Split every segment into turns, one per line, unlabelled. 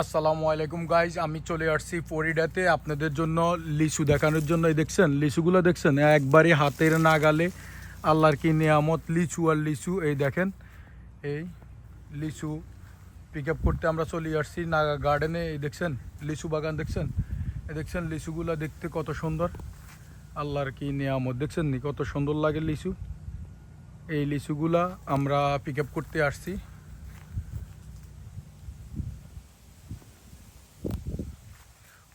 আসসালামু আলাইকুম গাইজ আমি চলে আসছি ফরিডাতে আপনাদের জন্য লিচু দেখানোর জন্য। দেখছেন, লিচুগুলো দেখছেন? একবারে হাতের নাগালে আল্লাহর কি নিয়ামত, লিচু আর লিচু। এই দেখেন, এই লিচু পিক আপ করতে আমরা চলে আসছি নাগা গার্ডেনে এই দেখছেন, লিচু বাগান দেখছেন? এই দেখছেন, লিচুগুলো দেখতে কত সুন্দর। আল্লাহর কি নিয়ামত, দেখছেন নি? কত সুন্দর লাগে লিচু। এই লিচুগুলা আমরা পিক আপ করতে আসছি।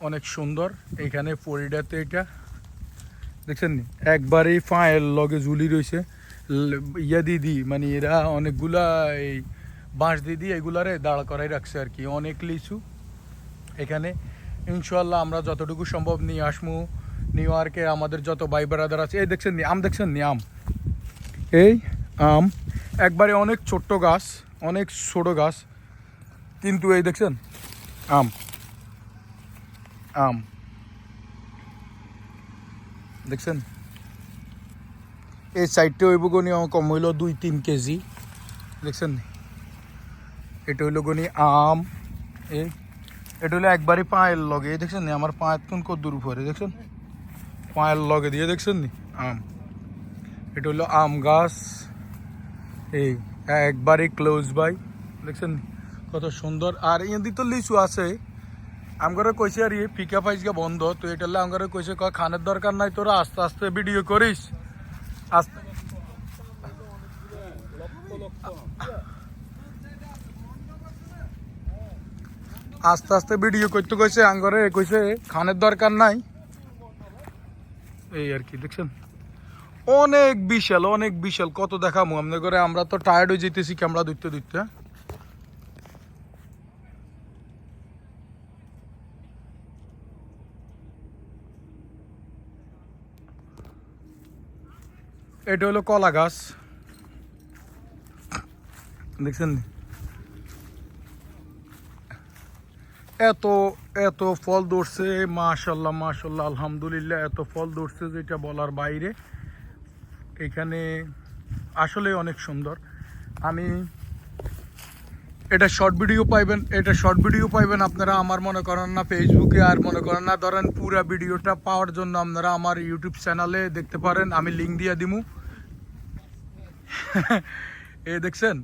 অনেক সুন্দর। এখানে ফরিডাতে এটা, দেখছেন একবারেই ফাঁয়ের লগে ঝুলি রয়েছে ইয়া দিদি মানে এরা অনেকগুলা এই বাঁশ দিদি এগুলারে দাঁড় করাই রাখছে আর কি। অনেক লিচু। এখানে ইনশাল্লাহ আমরা যতটুকু সম্ভব নিয়ে আসমু। নিউ ইয়র্কে আমাদের যত ভাই ব্রাদার আছে, এই দেখছেন নি? আম দেখছেন নি? আম। এই আম, একবারে অনেক ছোট্ট গাছ, অনেক ছোট গাছ, কিন্তু এই দেখছেন, আম। আম দেখছেন? এই সাইডটা হইব গনি কম হইল দুই তিন কেজি। দেখছেন? এটা হইল গনি আম। এই, এটা হলো একবারই পায়ের লগে। এই দেখছেন আমার পায়ের তুন কত দূর উপরে, দেখছেন? পায়ের লগে দিয়ে দেখছেন নি? আম। এটা হলো আম গাছ। এই, একবারই ক্লোজ বাই দেখছেন কত সুন্দর। আর এদি তো লিচু আছে। আমগরে কইছে, আর ইয়ে ফিকা ফাইজকে বন্ধ, তো এটা আমগরে কইছে, কয়, খানের দরকার নাই, তোরা আস্তে আস্তে ভিডিও করিস। আস্তে আস্তে আস্তে ভিডিও করতে কইছে আঙ্গরে কইছে, খানের দরকার নাই। এই আর কি, দেখছেন? অনেক বিশাল অনেক বিশাল, কত দেখামু? আপনার করে আমরা তো টায়ার্ড হয়ে যেতেছি ক্যামেরা ধরতে ধরতে এটা হলো কলা গাছ। দেখছেন এত এত ফল ধরছে, মাশাল্লাহ মাশাল্লাহ, আলহামদুলিল্লাহ, এত ফল ধরছে যেটা বলার বাইরে। এখানে আসলে অনেক সুন্দর। আমি এটা শর্ট ভিডিও পাইবেন, এটা শর্ট ভিডিও পাইবেন, আপনারা আমার মনে করেন না ফেসবুকে আর মনে করেন না, ধরেন পুরা ভিডিওটা পাওয়ার জন্য আপনারা আমার ইউটিউব চ্যানেলে দেখতে পারেন, আমি লিঙ্ক দিয়ে দিমু। এ দেখছেন?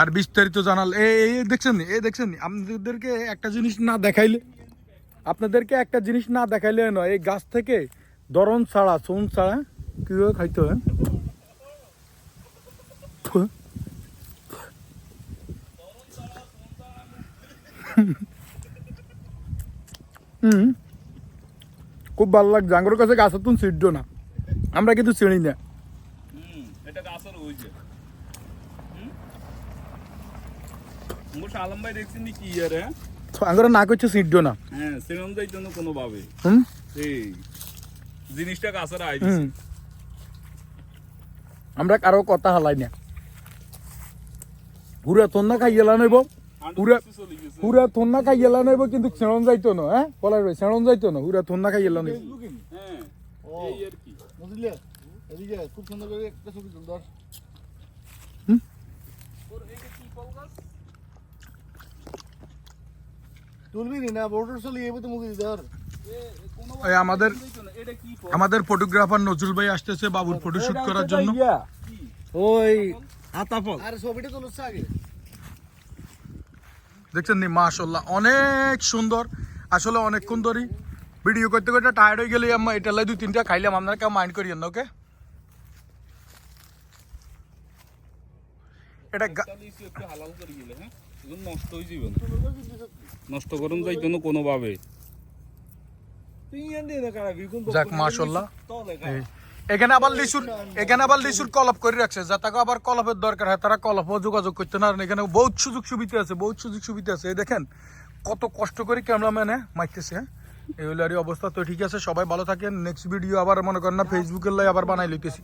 আর বিস্তারিত জানাল, এ এই দেখছেন? এই দেখছেন, আপনাদেরকে একটা জিনিস না দেখাইলে, আপনাদেরকে একটা জিনিস না দেখাইলে নয়, এই গাছ থেকে দরন ছাড়া সোন ছাড়া, কীভাবে খাইতে হয়? হুম। খুব ভালো লাগছে। আঙ্গুর কাছে গাছের তুন ছিটলো না। আমরা কিন্তু চিনি না।
এটা গাছের আলম ভাই কি ইয়ার হ্যাঁ?
আঙ্গুর না করছে না।
হ্যাঁ সেরকম যাইতো না কোনো ভাবে।
হুম?
এই জিনিসটা গাছের আই
হুম। আমরা কারও কথা হালাই না। পুরা তন্না খাইয়েলা নইব পুরা- পুরা তন্না খাইয়েলা নইব কিন্তু ছেড়ন যাইতো না হ্যাঁ? কলার ভাই ছেড়ন যাইতো না তন্না খাইয়েলা নইব
হ্যাঁ। এই আর কি।
বুঝলে? এদিকে খুব সুন্দর করে একটা ছবি তুল ধর। তুলবি না বোর্ডার চলে এবার তো মুখে ধর।
এ কোনো
এই আমাদের আমাদের ফটোগ্রাফার নজরুল ভাই আসতেছে বাবুর ফটোশুট করার জন্য।
ওই আতাফল আরে ছবিটা তুলছে আগে।
দেখছেন নি? মাশাল্লাহ অনেক সুন্দর। আসলে অনেকক্ষণ ধরেই ভিডিও করতে করতে টায়ার্ড হয়ে গেলে আমরা এটা লাই দুই তিনটা খাইলাম। আপনারা কেউ মাইন্ড করিয়েন না ওকে এটা
হালাল করে গেলে হ্যাঁ? নষ্ট হয়ে যাবে নষ্ট করুন যাইতো না কোনো ভাবে
তুই এন দিয়ে না কারাবি কোন
যাক মাশাল্লাহ এখানে আবার লিচুর এখানে আবার লিচুর কলপ করে রাখছে। যা তাকে আবার কলপের দরকার হয়, তারা কলপও যোগাযোগ করতে না। এখানে বহুত সুযোগ সুবিধা আছে, বহুত সুযোগ সুবিধা আছে। দেখেন, কত কষ্ট করে ক্যামেরাম্যানে মাইতেছে হ্যাঁ? এই হলো অবস্থা। তো ঠিক আছে, সবাই ভালো থাকেন। নেক্সট ভিডিও আবার মনে করেন না ফেসবুকের লাই আবার বানাই লইতেছি।